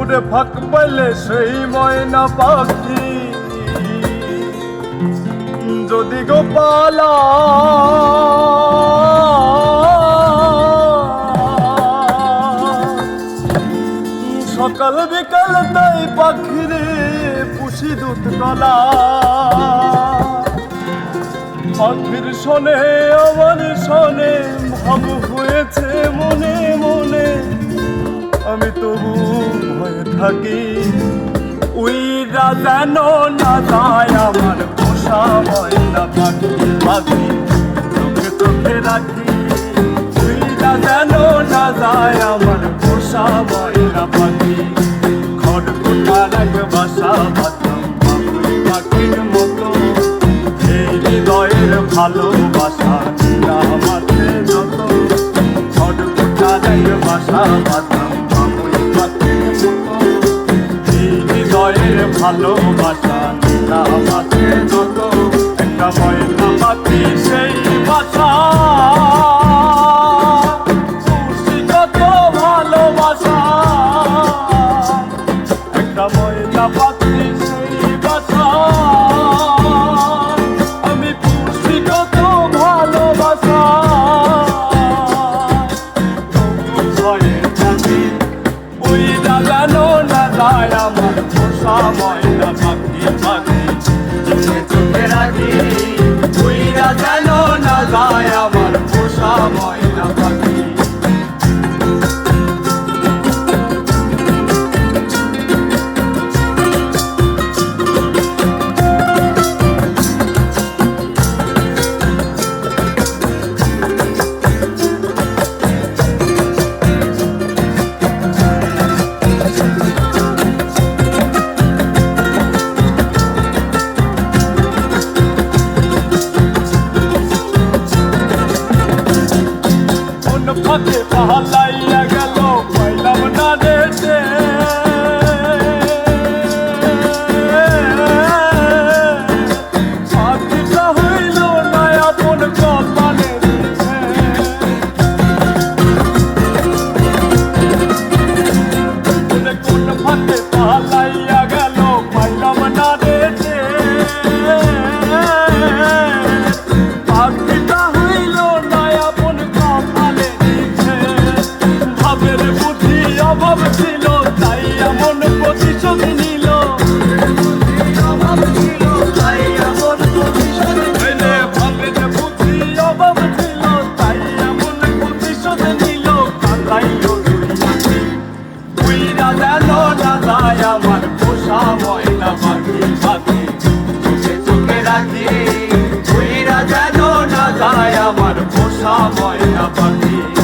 উড়ে ফাঁক পেলে সেই ময়না পাখি। যদি গোপালা সকাল বিকাল তাই পাখিরে পুষি দুধ কলা পাখির শোনে আমার শোনে ভাব হয়েছে মনে। আমি তবু ভয়ে থাকি। উইরা যেন না যায় আমার পোষা ময়না পাখি। পাখি চোখে চোখে রাখি। উইরা যেন না যায় আমার পোষা ময়না পাখি। খড়কুটার এক বাসা বাতাম পাখির মতো। এই হৃদয়ের ভালোবাসা আমাকে যত। খড়কুটার এক বাসা বাতাম ভালোবাসা আমাকে যত একটা ময়না পাখি, সেই খুশি কত ভালোবাসা, একটা ময়না পাখি, সেই বাসা আমি খুশি কত ভালোবাসা ভয়ের থাকি ওই লাগানো না যায় আমার পোষা ময়না পাখি পাখি। চোখে চোখে রাখি ওই লাগানো না যায় আমার পোষা ময়না যেন না যায় আমার পোষা ময়না পাখি পাখি। চোখে চোখে রাখি যেন না যায় আমার পোষা ময়না পাখি।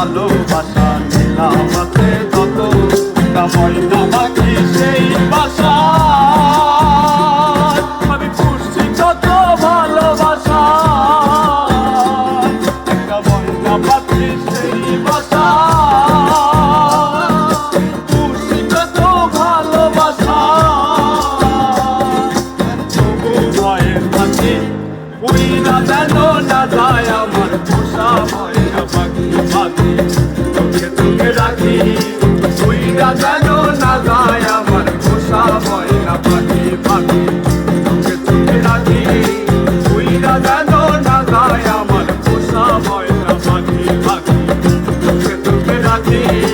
ভালোবাসা ছিলাম তত কামাই নামাকি সেই বাসা। ভাবি তোকে তোকে রাখি। ভুলিরা যেন না যায়, আমার পোষা ময়না পাখি পাখি। তোকে তোকে রাখি।